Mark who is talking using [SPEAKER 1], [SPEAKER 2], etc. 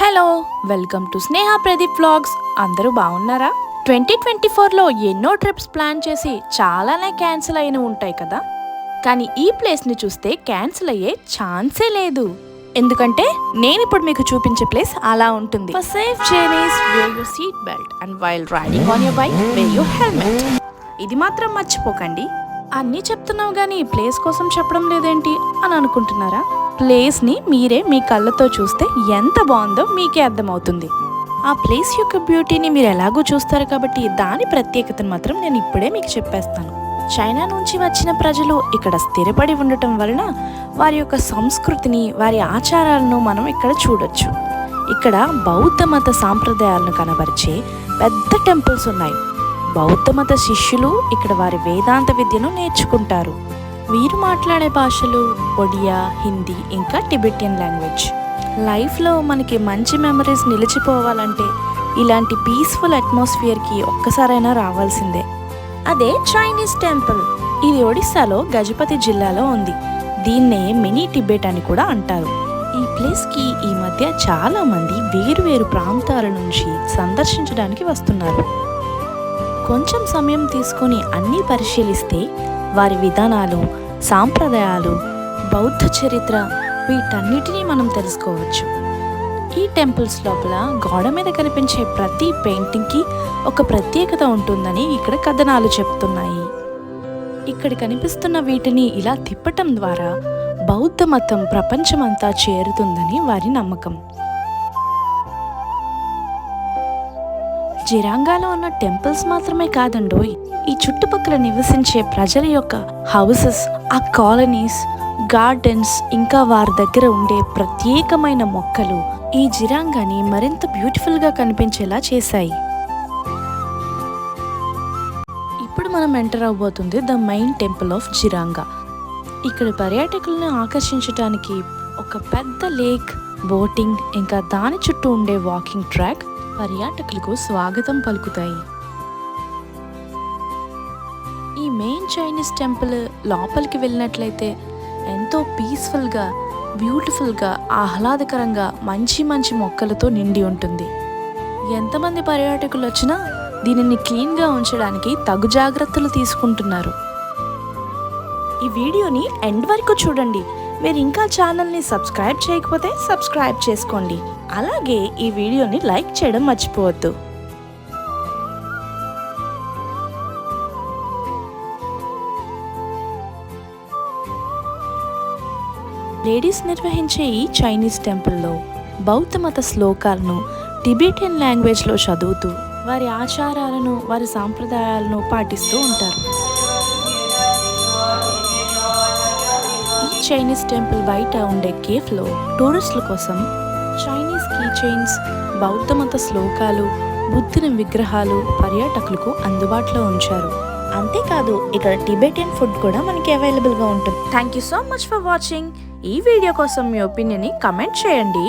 [SPEAKER 1] Hello welcome to Sneha Pradeep vlogs. అందరూ బాగున్నారా? Twenty twenty ఫోర్లో ఎన్నో ట్రిప్స్ ప్లాన్ చేసి చాలానే క్యాన్సిల్ అయిన ఉంటాయి కదా? కానీ ఈ ప్లేస్ని చూస్తే క్యాన్సిల్ అయ్యే ఛాన్సే లేదు. ఎందుకంటే నేను ఇప్పుడు మీకు చూపించే ప్లేస్ అలా ఉంటుంది. Safe journeys wear you seat belt and while riding on your bike wear you helmet ఇది మాత్రం మర్చిపోకండి. అన్నీ చెప్తున్నావు కానీ ప్లేస్ కోసం చెప్పడం లేదేంటి అని అనుకుంటున్నారా? ప్లేస్ని మీరే మీ కళ్ళతో చూస్తే ఎంత బాగుందో మీకే అర్థమవుతుంది. ఆ ప్లేస్ యొక్క బ్యూటీని మీరు ఎలాగో చూస్తారు కాబట్టి దాని ప్రత్యేకతను మాత్రం నేను ఇప్పుడే మీకు చెప్పేస్తాను. చైనా నుంచి వచ్చిన ప్రజలు ఇక్కడ స్థిరపడి ఉండటం వలన వారి యొక్క సంస్కృతిని వారి ఆచారాలను మనం ఇక్కడ చూడొచ్చు. ఇక్కడ బౌద్ధ మత సాంప్రదాయాలను కనబరిచే పెద్ద టెంపుల్స్ ఉన్నాయి. బౌద్ధ మత శిష్యులు ఇక్కడ వారి వేదాంత విద్యను నేర్చుకుంటారు. వీరు మాట్లాడే భాషలు ఒడియా హిందీ ఇంకా టిబెటియన్ లాంగ్వేజ్. లైఫ్లో మనకి మంచి మెమరీస్ నిలిచిపోవాలంటే ఇలాంటి పీస్ఫుల్ అట్మాస్ఫియర్కి ఒక్కసారైనా రావాల్సిందే. అదే చైనీస్ టెంపుల్. ఇది ఒడిస్సాలో గజపతి జిల్లాలో ఉంది. దీన్నే మినీ టిబెట్ అని కూడా అంటారు. ఈ ప్లేస్కి ఈ మధ్య చాలామంది వేరు వేరు ప్రాంతాల నుంచి సందర్శించడానికి వస్తున్నారు. కొంచెం సమయం తీసుకొని అన్నీ పరిశీలిస్తే వారి విధానాలు సాంప్రదాయాలు బౌద్ధ చరిత్ర వీటన్నిటినీ మనం తెలుసుకోవచ్చు. ఈ టెంపుల్స్ లోపల గోడ మీద కనిపించే ప్రతి పెయింటింగ్కి ఒక ప్రత్యేకత ఉంటుందని ఇక్కడ కథనాలు చెప్తున్నాయి. ఇక్కడ కనిపిస్తున్న వీటిని ఇలా తిప్పటం ద్వారా బౌద్ధ మతం ప్రపంచమంతా చేరుతుందని వారి నమ్మకం. జిరాంగాలో ఉన్న టెంపుల్స్ మాత్రమే కాదండోయ్. ఈ చుట్టుపక్కల నివసించే ప్రజల యొక్క హౌసెస్ ఆ కాలనీస్ గార్డెన్స్ ఇంకా వారి దగ్గర ఉండే ప్రత్యేకమైన మొక్కలు ఈ జిరాంగాని మరింత బ్యూటిఫుల్గా కనిపించేలా చేశాయి. ఇప్పుడు మనం ఎంటర్ అవబోతుంది the main temple of Jiranga. ఇక్కడ పర్యాటకులను ఆకర్షించడానికి ఒక పెద్ద లేక్ బోటింగ్ ఇంకా దాని చుట్టూ ఉండే వాకింగ్ ట్రాక్ పర్యాటకులకు స్వాగతం పలుకుతాయి. ఈ మెయిన్ చైనీస్ టెంపుల్ లోపలికి వెళ్ళినట్లయితే ఎంతో పీస్ఫుల్గా బ్యూటిఫుల్గా ఆహ్లాదకరంగా మంచి మంచి మొక్కలతో నిండి ఉంటుంది. ఎంతమంది పర్యాటకులు వచ్చినా దీనిని క్లీన్గా ఉంచడానికి తగు జాగ్రత్తలు తీసుకుంటున్నారు. ఈ వీడియోని ఎండ్ వరకు చూడండి. మీరు ఇంకా ఛానల్ని సబ్స్క్రైబ్ చేయకపోతే సబ్స్క్రైబ్ చేసుకోండి. అలాగే ఈ వీడియోని లైక్ చేయడం మర్చిపోవద్దు. లేడీస్ నిర్వహించే ఈ చైనీస్ టెంపుల్లో బౌద్ధ మత శ్లోకాలను టిబెటియన్ లాంగ్వేజ్లో చదువుతూ వారి ఆచారాలను వారి సాంప్రదాయాలను పాటిస్తూ ఉంటారు. ఈ చైనీస్ టెంపుల్ బయట ఉండే కేఫ్లో టూరిస్టుల కోసం చైనీస్ కీ చైన్స్ బౌద్ధ మత శ్లోకాలు బుద్ధుని విగ్రహాలు పర్యాటకులకు అందుబాటులో ఉంచారు. అంతేకాదు ఇక్కడ టిబెటియన్ ఫుడ్ కూడా మనకి అవైలబుల్గా ఉంటుంది. Thank you so much for watching ఈ వీడియో కోసం మీ ఒపీనియన్ని కమెంట్ చేయండి.